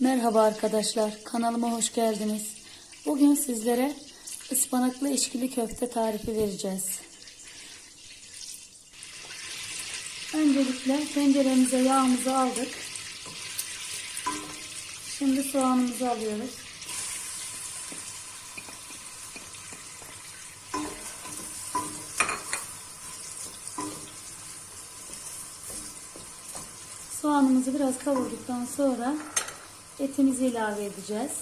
Merhaba arkadaşlar, kanalıma hoş geldiniz. Bugün sizlere ıspanaklı eşkili köfte tarifi vereceğiz. Öncelikle tenceremize yağımızı aldık. Şimdi soğanımızı alıyoruz. Soğanımızı biraz kavurduktan sonra etimizi ilave edeceğiz.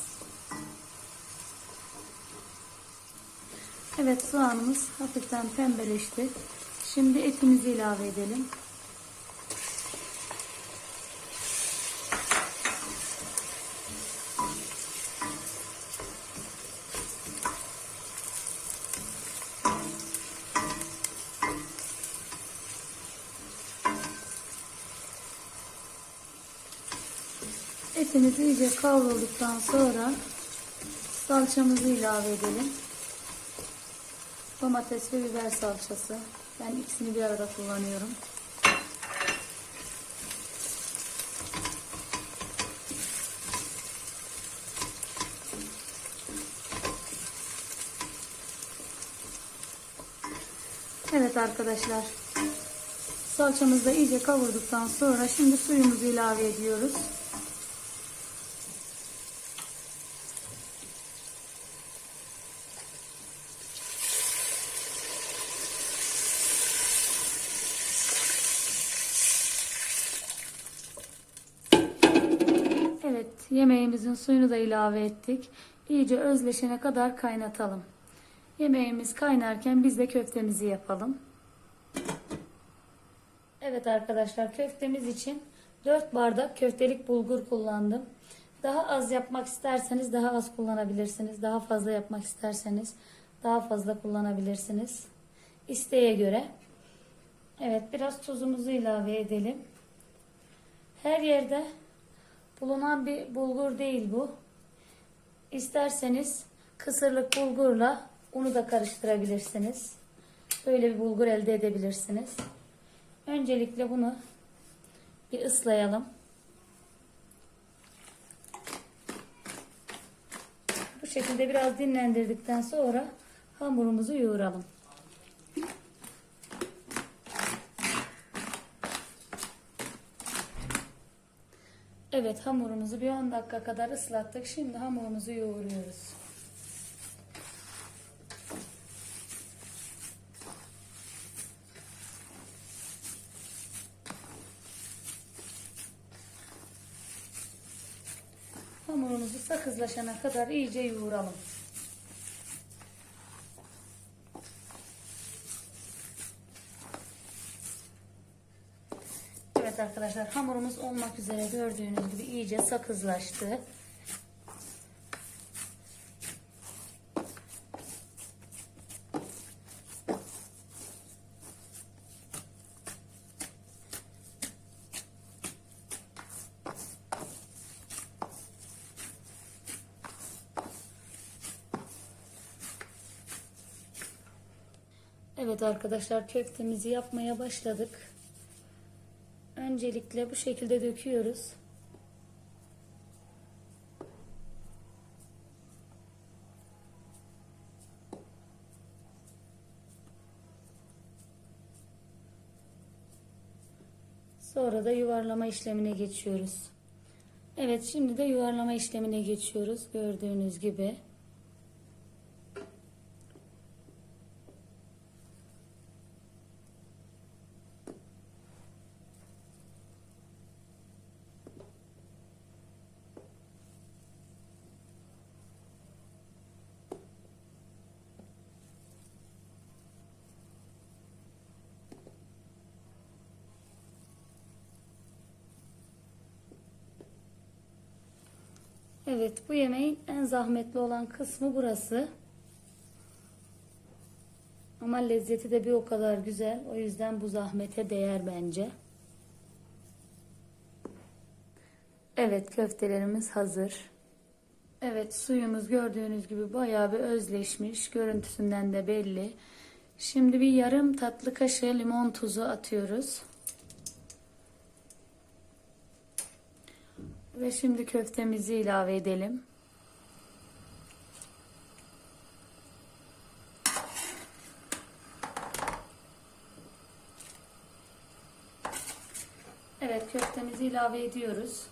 Evet soğanımız hafiften pembeleşti. Şimdi etimizi ilave edelim. Etimiz iyice kavrulduktan sonra salçamızı ilave edelim. Domates ve biber salçası. Ben ikisini bir arada kullanıyorum. Evet arkadaşlar. Salçamızı da iyice kavurduktan sonra şimdi suyumuzu ilave ediyoruz. Yemeğimizin suyunu da ilave ettik. İyice özleşene kadar kaynatalım. Yemeğimiz kaynarken biz de köftemizi yapalım. Evet arkadaşlar, köftemiz için 4 bardak köftelik bulgur kullandım. Daha az yapmak isterseniz daha az kullanabilirsiniz. Daha fazla yapmak isterseniz daha fazla kullanabilirsiniz. İsteğe göre. Evet, biraz tuzumuzu ilave edelim. Her yerde bulunan bir bulgur değil bu. İsterseniz kısırlık bulgurla unu da karıştırabilirsiniz. Böyle bir bulgur elde edebilirsiniz. Öncelikle bunu bir ıslayalım. Bu şekilde biraz dinlendirdikten sonra hamurumuzu yoğuralım. Evet hamurumuzu bir 10 dakika kadar ıslattık. Şimdi hamurumuzu yoğuruyoruz. Hamurumuzu sakızlaşana kadar iyice yoğuralım. Evet arkadaşlar hamurumuz olmak üzere gördüğünüz gibi iyice sakızlaştı. Evet arkadaşlar köftemizi yapmaya başladık. Öncelikle bu şekilde döküyoruz. Sonra da yuvarlama işlemine geçiyoruz. Evet şimdi de yuvarlama işlemine geçiyoruz. Gördüğünüz gibi. Evet bu yemeğin en zahmetli olan kısmı burası. Ama lezzeti de bir o kadar güzel. O yüzden bu zahmete değer bence. Evet köftelerimiz hazır. Evet suyumuz gördüğünüz gibi bayağı bir özleşmiş. Görüntüsünden de belli. Şimdi bir yarım tatlı kaşığı limon tuzu atıyoruz. Ve şimdi köftemizi ilave edelim. Evet köftemizi ilave ediyoruz.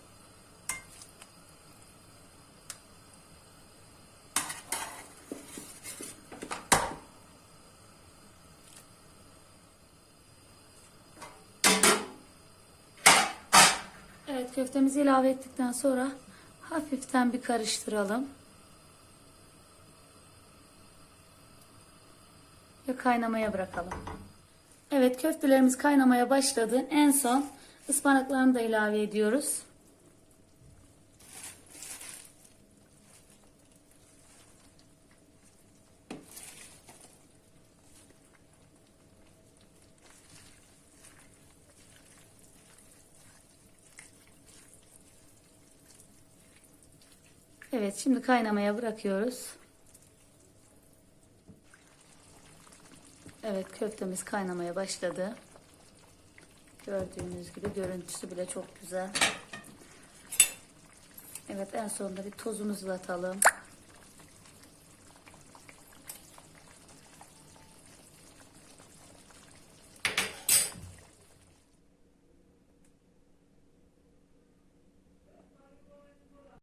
Evet köftemizi ilave ettikten sonra hafiften bir karıştıralım. Ve kaynamaya bırakalım. Evet köftelerimiz kaynamaya başladı. En son ıspanaklarını da ilave ediyoruz. Evet şimdi kaynamaya bırakıyoruz. Evet köftemiz kaynamaya başladı. Gördüğünüz gibi görüntüsü bile çok güzel. Evet en sonunda bir tozumuzu atalım.